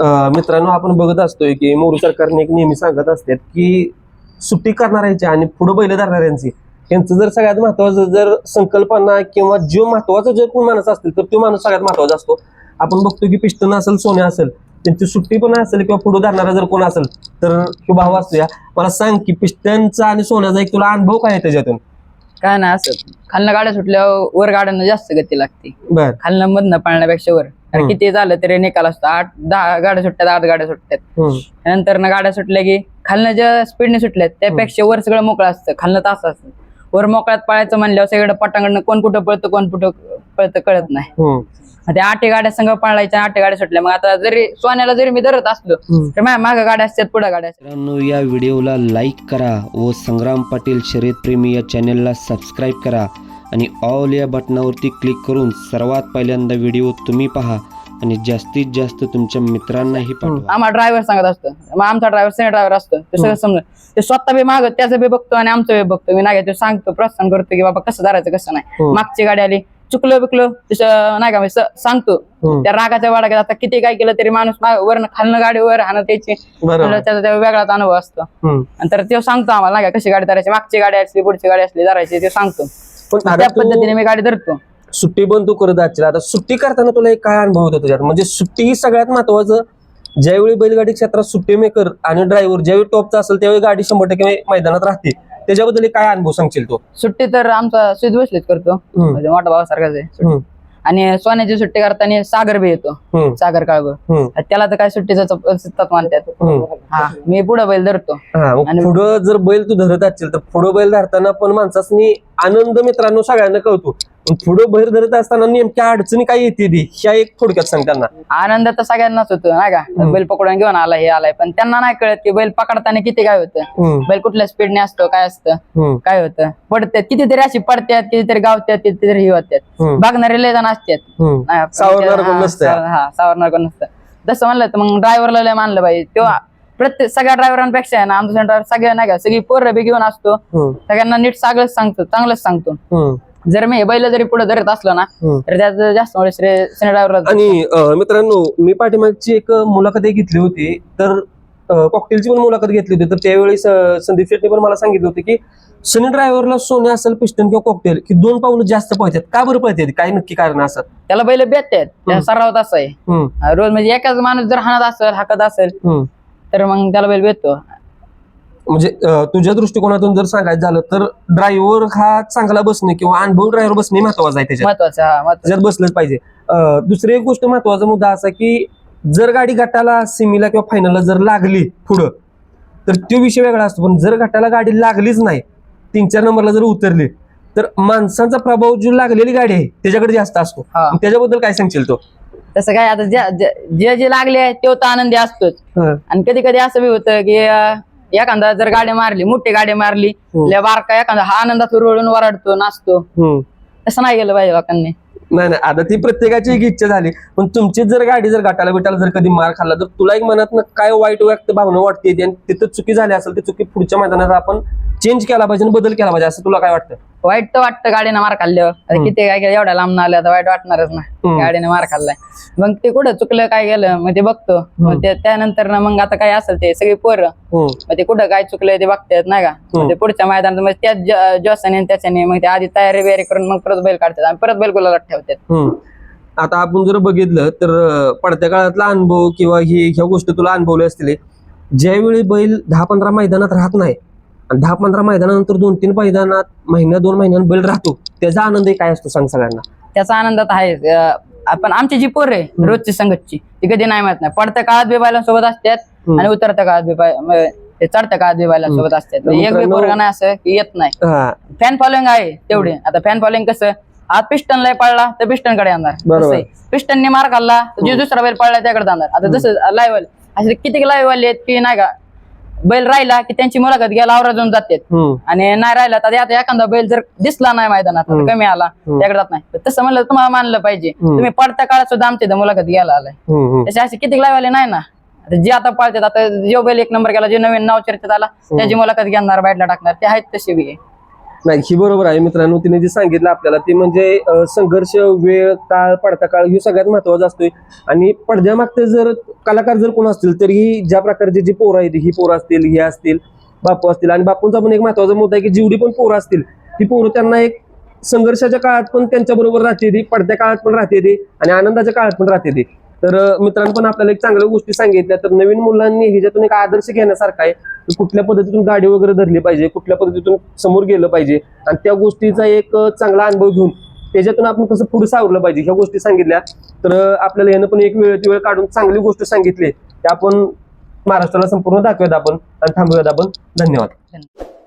मित्रांनो आपण बघत असतोय की मोरू सरकारने एक नेहमी सांगत असतात की सुट्टी करणाऱ्यांची आणि पुढे बैल धरणाऱ्यांची यांचं जर सगळ्यात महत्वाचं जर संकल्पना किंवा जो महत्त्वाचा जर कोण माणूस असतील तर तो माणूस सगळ्यात महत्त्वाचा असतो. आपण बघतो की पिस्टन असेल सोने असेल त्यांची सुट्टी पण असेल किंवा पुढे धरणारा जर कोण असेल तर तो भाव असतो या मला सांग की पिस्टनचा आणि सोन्याचा एक तुला अनुभव काय आहे त्याच्यातून? काय नाही असं. खालनं गाड्या सुटल्यावर वर गाड्यांना जास्त गती लागते. बर. खालनं मधनं पाळण्यापेक्षा वर. कारण. किती झालं तरी निकाल असतो. आठ दहा गाड्या सुटतात आठ गाड्या सुटतात. नंतर ना गाड्या सुटल्या की खालनं ज्या स्पीडने सुटल्यात त्यापेक्षा वर सगळं मोकळं असतं. खालनं तास असतं. वर मोकळ्यात पळायचं म्हणल्यावर सगळं पटांकडनं कोण कुठं पळतं कोण कुठं पळतं कळत नाही. त्या आठ गाड्या संघ पळायच्या आठ गाड्या सुटल्या. मग आता जरी सोन्याला जरी मी धरत असलो. तर माझ्या मागं गाड्या असतात पुढे गाड्या असतात. मित्रांनो या व्हिडिओला लाईक करा व संग्राम पाटील शर्यतप्रेमी या चॅनलला सबस्क्राईब करा. आणि ऑल या बटनावरती क्लिक करून सर्वात पहिल्यांदा व्हिडिओ तुम्ही पहा आणि जास्तीत जास्त तुमच्या मित्रांनाही पाठवा. आम्हाला ड्रायव्हर सांगत असतो. मग आमचा ड्रायव्हर सिनियर ड्रायव्हर असतो. ते सगळं समजून ते स्वतः बी मागत त्याचं बी बघतो आणि आमचं बी बघतो. मी नाही ते सांगतो प्रोत्साहन करतो की बाबा कसं धरायचं कसं नाही. हम्म. मागची गाडी आली चुकलं बिकलं तसं नाही का सांगतो. हम्म. त्या रागाच्या वाडा आता किती काय केलं तरी माणूस वरनं खालनं गाडी वर आणि त्याची. बरोबर. त्याचा त्या वेगळाच अनुभव असतो. तर ते सांगतो आम्हाला नाही का कशी गाडी धरायची मागची गाडी असली पुढची गाडी असली धरायची ते सांगतो. पण आता त्या तू- पद्धतीने मी गाडी धरतो. सुट्टी बंद तू करत आजची आता सुट्टी करताना तुला एक काय अनुभव होतो तुझ्यात? म्हणजे सुट्टी ही सगळ्यात महत्वाचं. ज्यावेळी बैलगाडी क्षेत्रात सुट्टी मेकर आणि ड्रायव्हर ज्यावेळी टॉपचा असेल त्यावेळी गाडी शंभर टक्के मैदानात राहते. त्याच्याबद्दल एक काय अनुभव सांगशील तू? सुट्टी तर आमचा बसलीच करतो. हम्म. म्हणजे मोठा भावासारखाच आहे. हम्म. आणि सोन्याची सुट्टी करताना सागर बी येतो. सागर काळगो. त्याला तर काय सुट्टीचं तत्व मानतात. हा मी पुढे बैल धरतो हा आणि- पुढं जर बैल तू धरत असशील तर पुढं बैल धरताना पण माणसासनी आनंद मित्रांनो सगळ्यांना कळतो पुढं बैल धरत असताना नेमक्या अडचणी काय येते ती ह्या एक थोडक्यात सांग त्यांना आनंद तर सगळ्यांनाच होतो नाही का. बैल पकडून घेऊन आला हे आलाय पण त्यांना नाही कळत की बैल पकडताना किती काय होतं. बैल कुठल्या स्पीडने असतो काय असतं. काय होतं पडतात कितीतरी अशी पडतात कितीतरी गावतात कितीतरी हे होतात. बघणारे लय जण असतात सावरणार कोण हा, नसतं. हा सावरणार कोण नसतं तसं म्हणलं तर मग ड्रायव्हरला लय मानलं पाहिजे तेव्हा प्रत्येक सगळ्या ड्रायव्हरांपेक्षा आहे ना आमचा ड्रायव्हर सगळ्या नाही का सगळी पोरं बी घेऊन असतो. सगळ्यांना नीट सगळंच सांगतो चांगलंच सांगतो. जर मी हे बैल जरी पुढे धरत असलो ना. तर त्यात जास्त वेळेस आणि अं, मित्रांनो मी पाठीमागची एक मुलाखत एक घेतली होती. तर कॉकटेलची पण मुलाखत घेतली होती. तर त्यावेळी स- संदीप शेट्टी पण मला सांगितलं होतं की सनी ड्रायव्हरला सोने असेल पिस्टन किंवा कॉकटेल की दोन पावलं जास्त पळतात. का बरं पळतात? काय नक्की कारण असं. त्याला बैल हम्म. सरावत असं आहे. हम्म. रोज म्हणजे एकाच माणूस जर हाणत असेल हाकत असेल हम्म. तर मग त्याला बैल भेटतो. म्हणजे तुझ्या दृष्टिकोनातून जर सांगायचं झालं तर ड्रायव्हर हा चांगला बसणे किंवा अनुभव ड्रायव्हर बसणे महत्वाचं आहे त्याच्यात. महत्वाचं महत्वाचं. त्याच्यात बसलंच पाहिजे. दुसरी एक गोष्ट महत्त्वाचा मुद्दा असा की जर गाडी गटाला सिमीला किंवा फायनलला जर लागली पुढं तर तो विषय वेगळा असतो. पण जर गटाला गाडी लागलीच नाही तीन चार नंबरला जर उतरली तर माणसांचा प्रभाव जो लागलेली गाडी आहे त्याच्याकडे जास्त असतो. त्याच्याबद्दल काय सांगशील तो? तसं काय आता जे जे लागले आहे तो तर आनंदी असतोच. आणि कधी कधी असं बी होतं की एखादा जर गाडी मारली मोठी गाडी मारली. लय बारका एखादा हा आनंदात उरळून वराडतो नाचतो हम्म. तसं नाही गेलं पाहिजे लोकांनी नाही नाही आता ती प्रत्येकाची एक इच्छा झाली पण तुमची जर गाडी जर गटाला बिटाला जर कधी मार खाल्ला तर तुला एक मनात काय वाईट व्यक्त भावना वाटते आणि तिथं चुकी झाली असेल ती चुकी पुढच्या मैदानात आपण चेंज केला पाहिजे आणि बदल केला पाहिजे असं तुला काय वाटतं? वाईट तर वाटतं गाडीनं मार खाल्ल्यावर. आता. किती काय केलं एवढ्या लांब आलं आता वाईट वाटणारच ना हम्म. गाडीने मार खाल्लाय. मग ते कुठं चुकलं काय गेलं मग ते बघतो. मग ते त्यानंतर ना मग आता काय असेल ते सगळी पोरं. हम्म. मग ते कुठं काय चुकलंय ते बघतात नाही का? मग ते पुढच्या मैदानात मग त्याच ज- जोशाने आणि त्याच्याने मग ते आधी तयारी बियारी करून मग परत बैल काढतात आणि परत बैल गुलाला ठेवतात. हम्म. आता आपण जर बघितलं तर अं, पडत्या काळातला अनुभव किंवा ही ह्या गोष्टी तुला अनुभवल्या असतील. ज्यावेळी बैल दहा पंधरा मैदानात राहत नाही आणि दहा पंधरा मैदानानंतर दोन तीन मैदानात महिन्या दोन महिन्यात बैल राहतो. त्याचा आनंद काय असतो सांग सगळ्यांना? त्याचा आनंदात आहे आपण आमची जी पोर आहे रोजची संगतची ती कधी नाही माहीत नाही. पडत्या काळात बी बैलांसोबत असतात. आणि उतरत्या काळात बी बाय- ते चढत्या काळात बी बैलांसोबत असतात एक बी पोरगा नाही असं की येत नाही. फॅन फॉलोइंग आहे तेवढे. आता फॅन फॉलोइंग कसं? आज पिस्टन ला पडला तर पिस्टनकडे आणणार बरोबर. पिस्टनने मार खाल्ला जे दुसरा बैल पडला त्याकडे जाणार. आता जसं लाईव्ह असे किती लाईव्ह आले आहेत की नाही का? बैल राहिला की त्यांची मुलाखत घ्यायला आवरा जाऊन जातात. आणि नाही राहिला तर आता एखादा बैल जर दिसला नाही मैदानात. कमी आला त्याकडे जात नाही तर तसं म्हणलं तुम्हाला मानलं पाहिजे. तुम्ही पडत्या काळात सुद्धा आमच्या इथं मुलाखत घ्यायला आलाय. तसे असे किती लाईव्ह आले नाही ना जे आता पाळतात आता जो बैल एक नंबर गेला जे नवीन नाव चर्चेत आला त्याची मुलाखत घेणार बाईटला टाकणार ते आहेत तसे बी नाही ही बरोबर आहे मित्रांनो. तिने जे सांगितलं आपल्याला ते म्हणजे संघर्ष वेळ काळ पडता काळ हे सगळ्यात महत्त्वाचा असतोय. आणि पडद्यामागचे जर कलाकार जर कोण असतील तर ज्या प्रकारची जी पोरं आहेत ही पोरं असतील हे असतील बापू असतील. आणि बापूंचा पण एक महत्त्वाचा मुद्दा आहे की जेवढी पण पोरं असतील ती पोरं त्यांना एक संघर्षाच्या काळात पण त्यांच्या बरोबर राहते ती पडद्या काळात पण राहते ती आणि आनंदाच्या काळात पण राहते ती. तर मित्रांनो पण आपल्याला एक चांगल्या गोष्टी सांगितल्या. तर नवीन मुलांनी ह्याच्यातून एक आदर्श घेण्यासारखा आहे. की कुठल्या पद्धतीतून गाडी वगैरे धरली पाहिजे कुठल्या पद्धतीतून समोर गेलं पाहिजे आणि त्या गोष्टीचा एक चांगला अनुभव घेऊन त्याच्यातून आपण कसं पुढे सावरलं पाहिजे. ह्या गोष्टी सांगितल्या. तर आपल्याला यानं पण एक वेळची वेळ काढून चांगली गोष्ट सांगितली. आपण महाराष्ट्राला संपूर्ण दाखवूयात आपण आणि थांबूयात आपण. धन्यवाद. धन्यवाद.